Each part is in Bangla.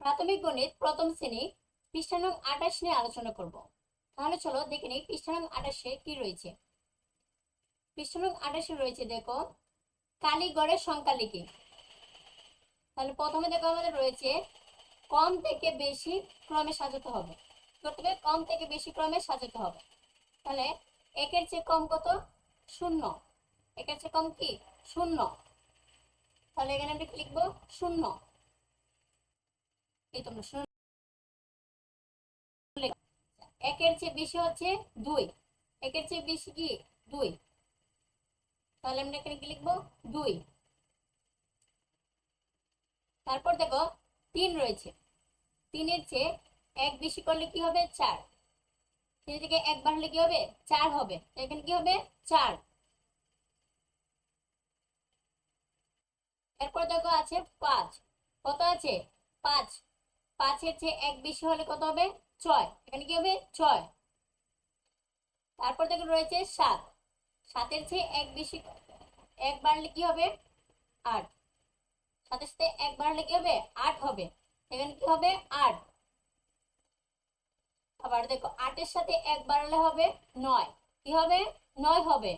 প্রাথমিক গণিত প্রথম শ্রেণি পৃষ্ঠা নং আঠাশ নিয়ে আলোচনা করব। তাহলে চলো দেখে নিই পৃষ্ঠা নং আঠাশে কি রয়েছে। পৃষ্ঠা নং আঠাশে রয়েছে দেখো, কালীগড়ের সংখ্যা লিখি। তাহলে প্রথমে দেখো আমাদের রয়েছে, কম থেকে বেশি ক্রমে সাজাতে হবে। প্রথমে কম থেকে বেশি ক্রমে সাজাতে হবে। তাহলে একের চেয়ে কম কত? শূন্য। একের চেয়ে কম কি? শূন্য। তাহলে এখানে আমরা লিখব? শূন্য। এই তোমরা শূন্য লেখো। একের চেয়ে বেশি হচ্ছে দুই। একের চেয়ে বেশি কি? দুই। তাহলে আমরা এখানে কি লিখব? দুই। তারপর দেখো, তিন রয়েছে। তিনের চেয়ে এক বেশি করলে কি হবে? চার। তিন থেকে এক বাড়লে কি হবে? চার হবে। এখানে কি হবে? চার। এরপর দেখো আছে পাঁচ। কত আছে? পাঁচ। পাঁচের চেয়ে এক, বেশি হলে কত হবে? ছয়। এখানে কি হবে? ছয়। তারপর দেখো রয়েছে সাত। সাতের চেয়ে এক বেশি, এক বাড়লে কি হবে? আট। সাথে সাথে এক বাড়লে কি হবে? আট হবে। এখানে কি হবে? আট। আবার দেখো, আটের সাথে এক বাড়ালে হবে নয়। কি হবে? নয় হবে।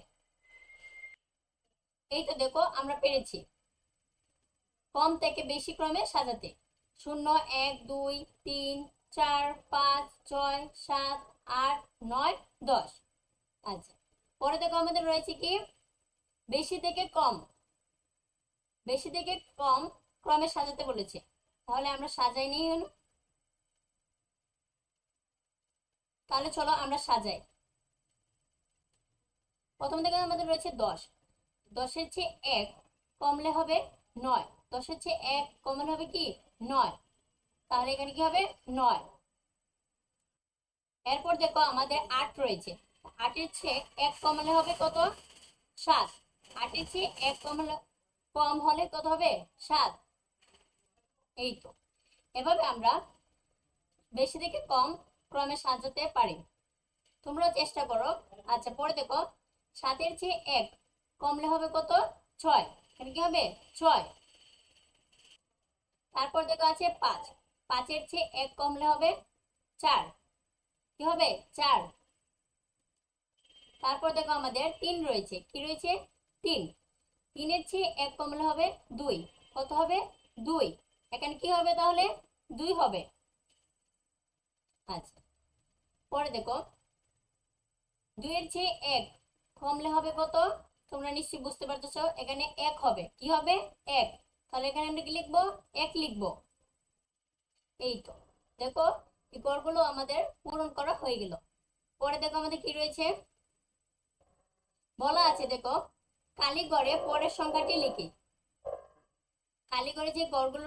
এই তো দেখো, আমরা পেরেছি। কম থেকে বেশি ক্রমে সাজাতে। শূন্য, এক, দুই, তিন, চার, পাঁচ, ছয়, সাত, আট, নয়, দশ। আচ্ছা পরে দেখো আমাদের রয়েছে কি? বেশি থেকে কম। বেশি থেকে কম ক্রমে সাজাতে বলেছে। তাহলে আমরা সাজাই নিই হলো তাহলে চলো আমরা সাজাই। প্রথম থেকে আমাদের রয়েছে দশ। দশের চেয়ে এক কমলে হবে নয়। দশের চেয়ে এক কমলে হবে কি? নয়। তাহলে এখানে কি হবে? নয়। এরপর দেখো আমাদের আট রয়েছে। আটের চেয়ে এক কমলে হবে কত? সাত। আটের চেয়ে এক কমলে কম হলে কত হবে? সাত। এই তো। এভাবে আমরা বেশি থেকে কম ক্রমে সাজাতে পারি। তোমরাও চেষ্টা করো। আচ্ছা পরে দেখো। সাতের চেয়ে এক কমলে হবে কত? ছয়। এখানে কি হবে? ছয়। তারপর দেখো আছে পাঁচ। পাঁচের চেয়ে এক কমলে হবে চার। কি হবে? চার। তারপর দেখো আমাদের তিন রয়েছে। কি রয়েছে? তিন। তিনের চেয়ে এক কমলে হবে দুই। কত হবে? দুই। এখানে কি হবে তাহলে? দুই হবে। আচ্ছা। পরে দেখো। দুইয়ের চেয়ে এক কমলে হবে কত? তোমরা নিশ্চয়ই বুঝতে পারতেছ, এখানে এক হবে। কি হবে? এক। তাহলে এখানে আমরা কি লিখব? এক লিখব। এই তো। দেখো এই গড়গুলো আমাদের পূরণ করা হয়ে গেল। পরে দেখো আমাদের কি রয়েছে? বলা আছে, দেখো, কালীগড়ে পরের সংখ্যাটি লিখি। কালীগড়ে যে গড়গুলো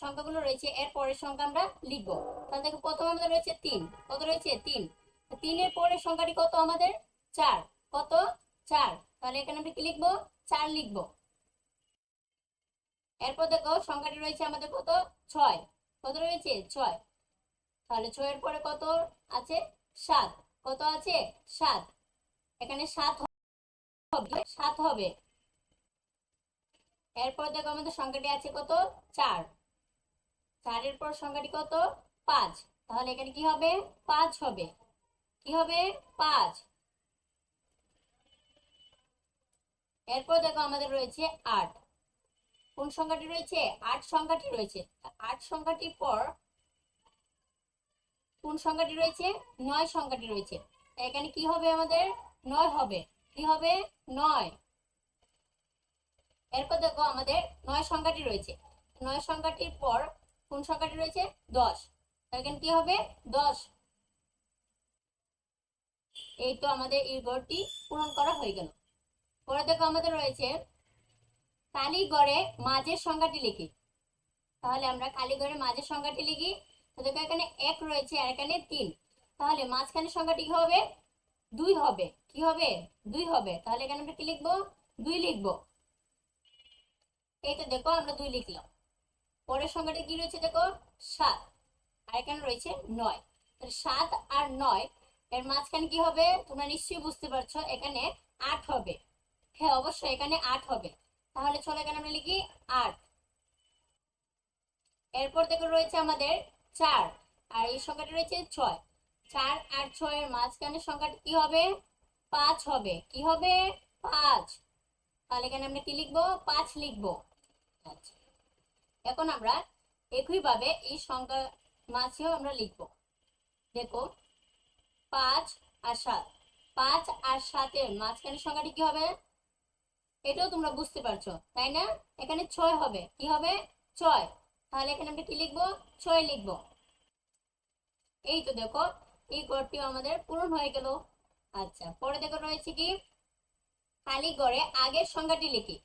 সংখ্যাগুলো রয়েছে, এর পরের সংখ্যা আমরা লিখব। তাহলে দেখো, প্রথম আমাদের রয়েছে তিন। কত রয়েছে? তিন। তিনের পরের সংখ্যাটি কত আমাদের? চার। কত? চার। তাহলে এখানে আমরা কি লিখব? চার লিখব। এরপর দেখো সংখ্যাটি রয়েছে আমাদের কত? ছয়। কত রয়েছে? ছয়। তাহলে ছয়ের পরে কত আছে? সাত। কত আছে? সাত। এখানে সাত হবে। সাত হবে। এরপর দেখো আমাদের সংখ্যাটি আছে কত? চার। চারের পর সংখ্যাটি কত? পাঁচ। তাহলে এখানে কি হবে? পাঁচ হবে। কি হবে? পাঁচ। এরপর দেখো আমাদের রয়েছে আট। কোন সংখ্যাটি রয়েছে? আট সংখ্যাটি রয়েছে। আট সংখ্যাটির পর কোন সংখ্যাটি রয়েছে? নয় সংখ্যাটি রয়েছে। এখানে কি হবে আমাদের? নয় হবে। কি হবে? নয়। এরপর দেখো আমাদের নয় সংখ্যাটি রয়েছে। নয় সংখ্যাটির পর কোন সংখ্যাটি রয়েছে? দশ। এখানে কি হবে? দশ। এই তো আমাদের এই গড়টি পূরণ করা হয়ে গেল। পরে দেখো আমাদের রয়েছে কালীগড়ে মাঝের সংখ্যাটি লিখি। তাহলে আমরা কালীগড়ে মাঝের সংখ্যাটি লিখি। তো দেখো এখানে এক রয়েছে আর এখানে তিন। তাহলে মাঝখানের সংখ্যাটি হবে? দুই হবে। কি হবে? দুই হবে। তাহলে এখানে আমরা কি লিখব? দুই লিখব। এই তো দেখো আমরা দুই লিখলাম। পরের সংখ্যাটা কি রয়েছে দেখো? সাত। আর এখানে রয়েছে নয়। তাহলে সাত আর নয়, এর মাঝখানে কি হবে? তোমরা নিশ্চয়ই বুঝতে পারছ, এখানে আট হবে। হ্যাঁ অবশ্যই এখানে আট হবে। তাহলে চলো এখানে আমরা লিখি আট। এরপর দেখো রয়েছে আমাদের চার, আর এই সংখ্যাটা রয়েছে ছয়। চার আর ছয়ের মাঝখানে সংখ্যাটা কি হবে? পাঁচ হবে। কি হবে? পাঁচ। তাহলে এখানে আমরা কি লিখব? পাঁচ লিখব। আচ্ছা। এখন আমরা একইভাবে এই সংখ্যা মাঝেও আমরা লিখব। দেখো, পাঁচ আর সাত। পাঁচ আর সাতের মাঝখানে সংখ্যাটি কি হবে? এটাও তোমরা বুঝতে পারছ, তাই না? এখানে ছয় হবে। কি হবে? ছয়। তাহলে এখানে আমরা কি লিখব? ছয় লিখব। এই তো দেখো, এই গড়টিও আমাদের পূরণ হয়ে গেল। আচ্ছা পরে দেখো রয়েছে কি? খালি গড়ে আগের সংখ্যাটি লিখি।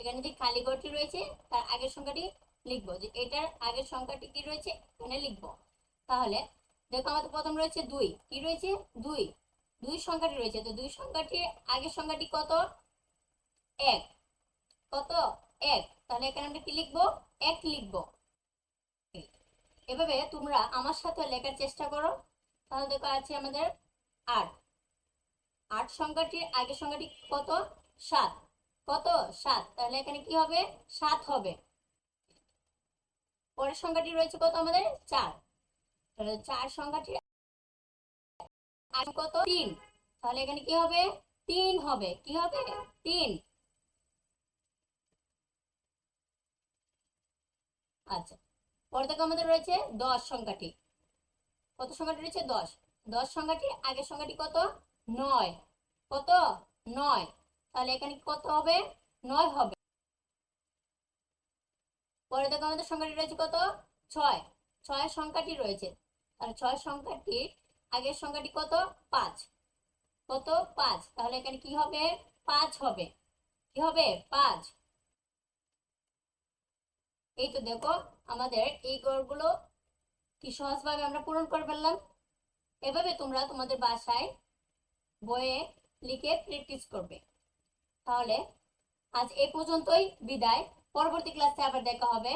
এখানে যে খালি গড়টি রয়েছে, তার আগের সংখ্যাটি লিখব। যে এটার আগের সংখ্যাটি কি রয়েছে? এখানে লিখব। তাহলে দেখো আমাদের প্রথম রয়েছে দুই। কি রয়েছে? দুই। দুই সংখ্যাটি রয়েছে। তো দুই সংখ্যাটির আগের সংখ্যাটি কত? এক। কত? এক। তাহলে এখানে আমরা কি লিখব? এক লিখব। এভাবে তোমরা আমার সাথে লেখার চেষ্টা করো। তাহলে দেখো, আছে আমাদের আট। আট সংখ্যাটির আগের সংখ্যাটি কত? সাত। কত? সাত। তাহলে এখানে কি হবে? সাত হবে। পরের সংখ্যাটি রয়েছে কত আমাদের? চার। তাহলে চার সংখ্যাটির আগে কত? তিন। তাহলে এখানে কি হবে? তিন হবে। কি হবে? তিন। আচ্ছা পরে দেখো আমাদের রয়েছে দশ সংখ্যাটি। কত সংখ্যাটি রয়েছে? দশ। দশ সংখ্যাটি, আগের সংখ্যাটি কত? নয়। কত? নয়। তাহলে এখানে কত হবে? নয় হবে। পরে দেখো আমাদের সংখ্যাটি রয়েছে কত? ছয়। ছয় সংখ্যাটি রয়েছে। তাহলে ছয় সংখ্যাটির আগের সংখ্যাটি কত? পাঁচ। কত? পাঁচ। তাহলে এখানে কি হবে? পাঁচ হবে। কি হবে? পাঁচ। এই তো দেখো, আমাদের এই গড়গুলো কি সহজভাবে আমরা পূরণ করে ফেললাম? এভাবে তোমরা তোমাদের বাসায় বইয়ে লিখে প্র্যাকটিস করবে। তাহলে আজ এ পর্যন্তই, বিদায়। পরবর্তী ক্লাসে আবার দেখা হবে।